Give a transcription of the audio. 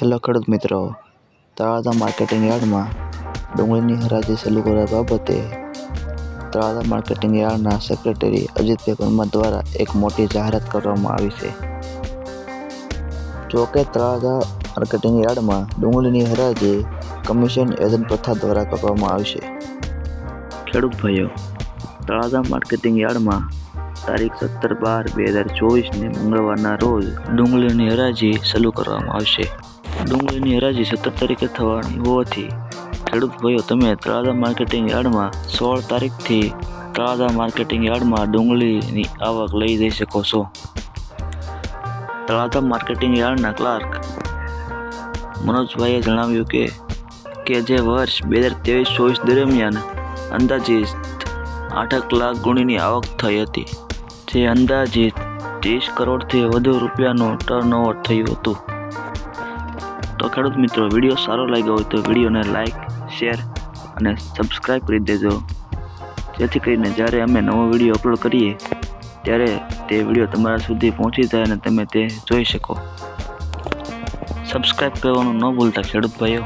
Hello ખેડૂત મિત્રો, Talaja marketing યાર્ડમાં ડુંગળીની હરાજી શરૂ કરવા બાબતે તળાજા માર્કેટિંગ યાર્ડના સેક્રેટરી અજીતભાઈ પરમાર દ્વારા એક મોટી જાહેરાત કરવામાં આવી છે. જો કે તળાજા માર્કેટિંગ યાર્ડમાં ડુંગળીની હરાજી કમિશન એજન્ટ પ્રથા દ્વારા કરવામાં આવશે ખેડૂત ભાઈઓ, તળાજા માર્કેટિંગ યાર્ડમાં તારીખ સત્તર બાર બે હજાર ચોવીસને મંગળવારના રોજ ડુંગળીની હરાજી શરૂ કરવામાં આવશે. ડુંગળીની હરાજી સત્તર તારીખે થવાની હોવાથી ખેડૂત ભાઈઓ, તમે તળાજા માર્કેટિંગ યાર્ડમાં સોળ તારીખથી તળાજા માર્કેટિંગ યાર્ડમાં ડુંગળીની આવક લઈ જઈ શકો છો. તળાજા માર્કેટિંગ યાર્ડના ક્લાર્ક મનોજભાઈએ જણાવ્યું કે કે જે વર્ષ બે હજાર ત્રેવીસ ચોવીસ દરમિયાન અંદાજિત આઠક લાખ ગુણીની આવક થઈ હતી, જે અંદાજિત ત્રીસ કરોડથી વધુ રૂપિયાનું ટર્નઓવર થયું હતું. તો ખેડૂત મિત્રો, વીડિયો સારો લાગ્યો હોય તો વિડીયોને લાઇક શેર અને સબસ્ક્રાઈબ કરી દેજો. જેથી કરીને જ્યારે અમે નવો વીડિયો અપલોડ કરીએ, ત્યારે તે વીડિયો તમારા સુધી પહોંચી જાય અને તમે તે જોઈ શકો. સબસ્ક્રાઈબ કરવાનું ન ભૂલતા ખેડૂત ભાઈઓ.